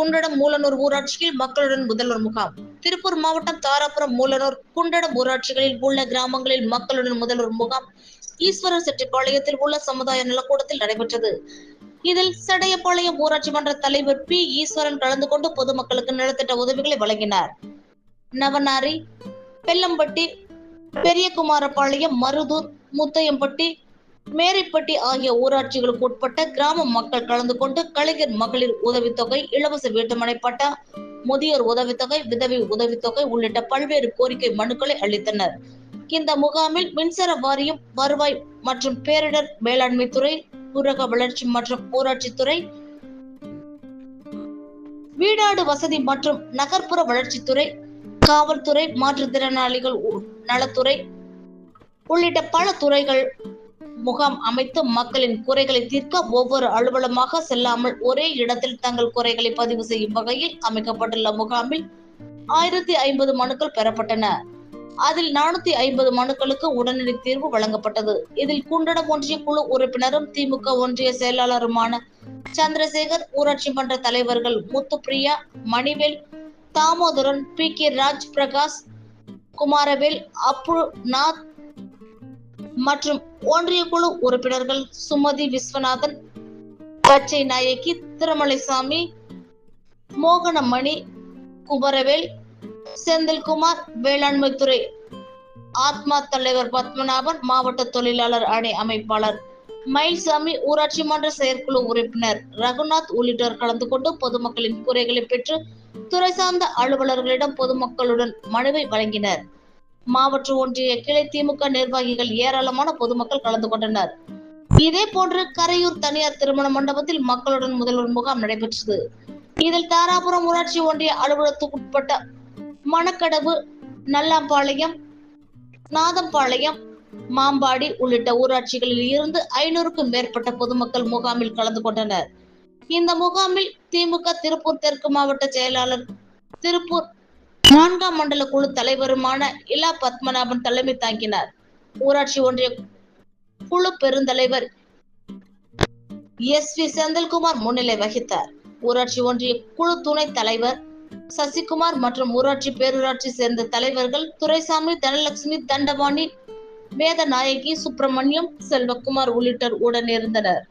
குண்டடம் மூலனூர் ஊராட்சியில் மக்களுடன் முதல்வர் முகாம். திருப்பூர் மாவட்டம் தாராபுரம் மூலனூர் குண்டடம் ஊராட்சிகளில் உள்ள கிராமங்களில் மக்களுடன் முதல்வர் முகாம் ஈஸ்வரர் செட்டிப்பாளையத்தில் உள்ள சமுதாய நலக்கூடத்தில் நடைபெற்றது. இதில் சடையப்பாளையம் ஊராட்சி மன்ற தலைவர் பி. ஈஸ்வரன் கலந்து கொண்டு பொதுமக்களுக்கு நலத்திட்ட உதவிகளை வழங்கினார். நவனாரி பெல்லம்பட்டி பெரியகுமாரப்பாளையம் மருதூர் முத்தையம்பட்டி மேரிப்பட்டி ஆகிய ஊராட்சிகளுக்கு உட்பட்ட கிராம மக்கள் கலந்து கொண்டு கலைஞர் மகளிர் உதவித்தொகை இலவச வீட்டுமனை பட்டா முதியோர் உதவித்தொகை விதவி உதவித்தொகை உள்ளிட்ட பல்வேறு கோரிக்கை மனுக்களை அளித்தனர். இந்த முகாமில் மின்சார வாரியம் வருவாய் மற்றும் பேரிடர் மேலாண்மை துறை ஊரக வளர்ச்சி மற்றும் ஊராட்சித்துறை வீடாடு வசதி மற்றும் நகர்ப்புற வளர்ச்சித்துறை காவல்துறை மாற்றுத்திறனாளிகள் நலத்துறை உள்ளிட்ட பல துறைகள் முகாம் அமைத்து மக்களின் குறைகளை தீர்க்க ஒவ்வொரு அலுவலமாக செல்லாமல் ஒரே இடத்தில் தங்கள் குறைகளை பதிவு செய்யும் வகையில் அமைக்கப்பட்டுள்ள முகாமில் ஆயிரத்தி ஐம்பது மனுக்கள் பெறப்பட்டன. அதில் நானூத்தி ஐம்பது மனுக்களுக்கு உடனடி தீர்வு வழங்கப்பட்டது. இதில் குண்டடம் ஒன்றிய குழு உறுப்பினரும் திமுக ஒன்றிய செயலாளருமான சந்திரசேகர் ஊராட்சி மன்ற தலைவர்கள் முத்துப்பிரியா மணிவேல் தாமோதரன் பி கே ராஜ் பிரகாஷ் குமாரவேல் அப்பு நாத் மற்றும் ஒன்றிய குழு உறுப்பினர்கள் சுமதி விஸ்வநாதன் பச்சை நாயகி திருமலைசாமி மோகனமணி குமரவேல் செந்தில்குமார் வேளாண்மை துறை ஆத்மா தலைவர் பத்மநாபன் மாவட்ட தொழிலாளர் அணி அமைப்பாளர் மயில்சாமி ஊராட்சி மன்ற செயற்குழு உறுப்பினர் ரகுநாத் உள்ளிட்டோர் கலந்து கொண்டு பொதுமக்களின் குறைகளை பெற்று துறை சார்ந்த அலுவலர்களிடம் பொதுமக்களுடன் மனுவை வழங்கினர். மாவட்ட ஒன்றிய கிளை திமுக நிர்வாகிகள் ஏராளமான பொதுமக்கள் கலந்து கொண்டனர். இதே போன்று கரையூர் தனியார் திருமண மண்டபத்தில் மக்களுடன் முதல்வர் முகாம் நடைபெற்றது. இதில் தாராபுரம் ஊராட்சி ஒன்றிய அலுவலகத்துக்குட்பட்ட மணக்கடவு நல்லாம்பாளையம் நாதம்பாளையம் மாம்பாடி உள்ளிட்ட ஊராட்சிகளில் இருந்து ஐநூறுக்கும் மேற்பட்ட பொதுமக்கள் முகாமில் கலந்து கொண்டனர். இந்த முகாமில் திமுக திருப்பூர் தெற்கு மாவட்ட செயலாளர் திருப்பூர் நான்காம் மண்டல குழு தலைவருமான இலா பத்மநாபன் தலைமை தாங்கினார். ஊராட்சி ஒன்றிய குழு பெருந்தலைவர் எஸ் வி செந்தில்குமார் முன்னிலை வகித்தார். ஊராட்சி ஒன்றிய குழு துணை தலைவர் சசிகுமார் மற்றும் ஊராட்சி பேரூராட்சி சேர்ந்த தலைவர்கள் துரைசாமி தனலட்சுமி தண்டபாணி வேதநாயகி சுப்பிரமணியம் செல்வகுமார் உள்ளிட்டோர் உடன் இருந்தனர்.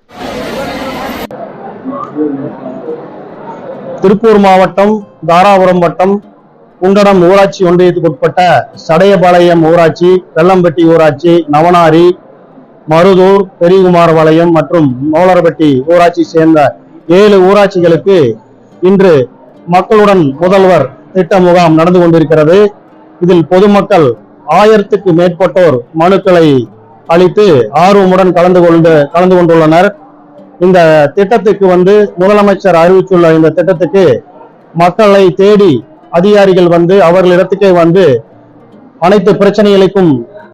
திருப்பூர் மாவட்டம் தாராபுரம் வட்டம் குண்டடம் ஊராட்சி ஒன்றியத்துக்கு உட்பட்ட சடையபாளையம் ஊராட்சி வெள்ளம்பட்டி ஊராட்சி நவனாரி மருதூர் பெரியகுமாரபாளையம் மற்றும் மோலரப்பட்டி ஊராட்சி சேர்ந்த ஏழு ஊராட்சிகளுக்கு இன்று மக்களுடன் முதல்வர் திட்ட முகாம் நடந்து கொண்டிருக்கிறது. இதில் பொதுமக்கள் ஆயிரத்துக்கு மேற்பட்டோர் மனுக்களை அளித்து ஆர்வமுடன் கலந்து கொண்டு கலந்து கொண்டுள்ளனர். இந்த திட்டத்துக்கு வந்து முதலமைச்சர் அறிவித்துள்ள இந்த திட்டத்துக்கு மக்களை தேடி அதிகாரிகள் வந்து அவர்களிடத்துக்கே வந்து அனைத்து பிரச்சனைகளுக்கும்